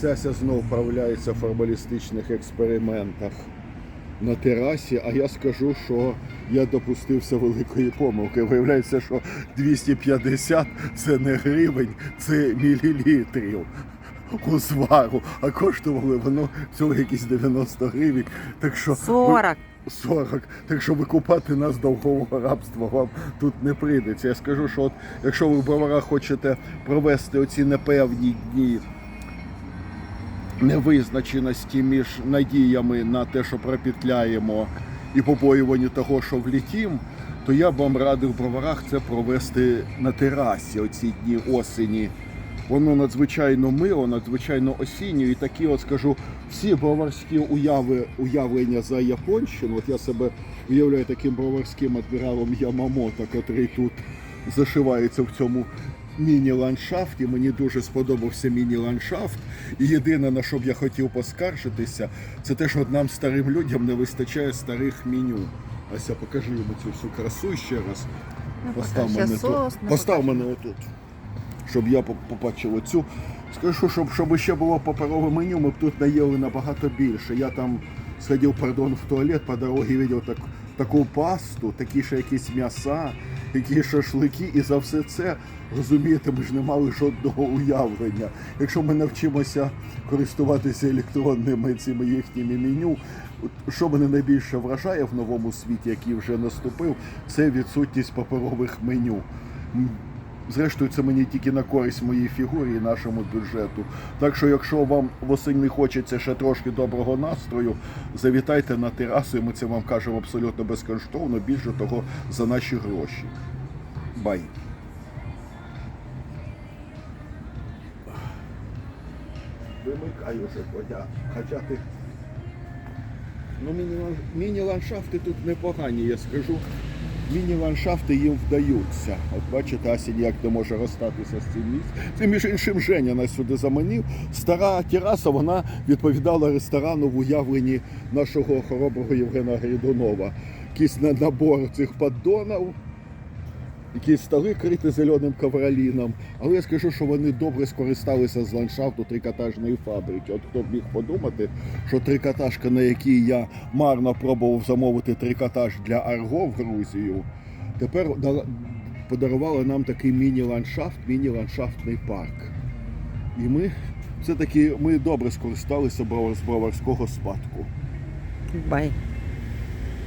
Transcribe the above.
Цяся знов вправляється в формалістичних експериментах на терасі, а я скажу, що я допустився великої помилки. Виявляється, що 250 це не гривень, це мілілітрів у звару, а коштували воно всього якісь 90 гривень. Так що ви- 40. 40. Так що викупати нас довгого рабства вам тут не прийдеться. Я скажу, що от якщо ви в броварах хочете провести оці непевні дні невизначеності між надіями на те, що пропітляємо, і побоюванню того, що влітім, то я б вам радив в броварах це провести на терасі оці дні осені. Воно надзвичайно мило, надзвичайно осінньо, і такі, от скажу, всі броварські уяви, уявлення за Японщину. От я себе уявляю таким броварським адміралом Ямамото, котрий тут зашивається в цьому міні-ландшафті. Мені дуже сподобався міні-ландшафт. І єдине, на що б я хотів поскаржитися, це те, що нам старим людям не вистачає старих меню. Ася, покажи йому цю всю красу ще раз. Постав мене, сос тут. Постав мене отут. Щоб я побачив оцю. Скажу, щоб, щоб ще було паперове меню, ми б тут наїли набагато більше. Я там сходив, пардон, в туалет, по дорозі видів так, таку пасту, такі ще якісь м'яса, які шашлики, і за все це, розумієте, ми ж не мали жодного уявлення. Якщо ми навчимося користуватися електронними цими їхніми меню, що мене найбільше вражає в новому світі, який вже наступив, це відсутність паперових меню. Зрештою, це мені тільки на користь моїй фігурі і нашому бюджету. Так що, якщо вам восени хочеться ще трошки доброго настрою, завітайте на терасу, і ми це вам кажемо абсолютно безкоштовно, більше того, за наші гроші. Бай. Вимикай уже, Котя. Хоча ти. Ну, міні-ландшафти тут непогані, я скажу. Міні-ландшафти їм вдаються. От бачите, Асінь як не може розстатися з цим місцем. Це між іншим Женя нас сюди заманів. Стара тераса, вона відповідала ресторану в уявленні нашого хороброго Євгена Гридунова. Якийсь на- набор цих поддонів, якісь столи криті зеленим ковроліном. Але я скажу, що вони добре скористалися з ландшафту трикотажної фабрики. От хто б міг подумати, що трикотажка, на якій я марно пробував замовити трикотаж для Арго в Грузію, тепер подарувала нам такий міні-ландшафт, міні-ландшафтний парк. І ми все-таки ми добре скористалися з броварського спадку. Бай.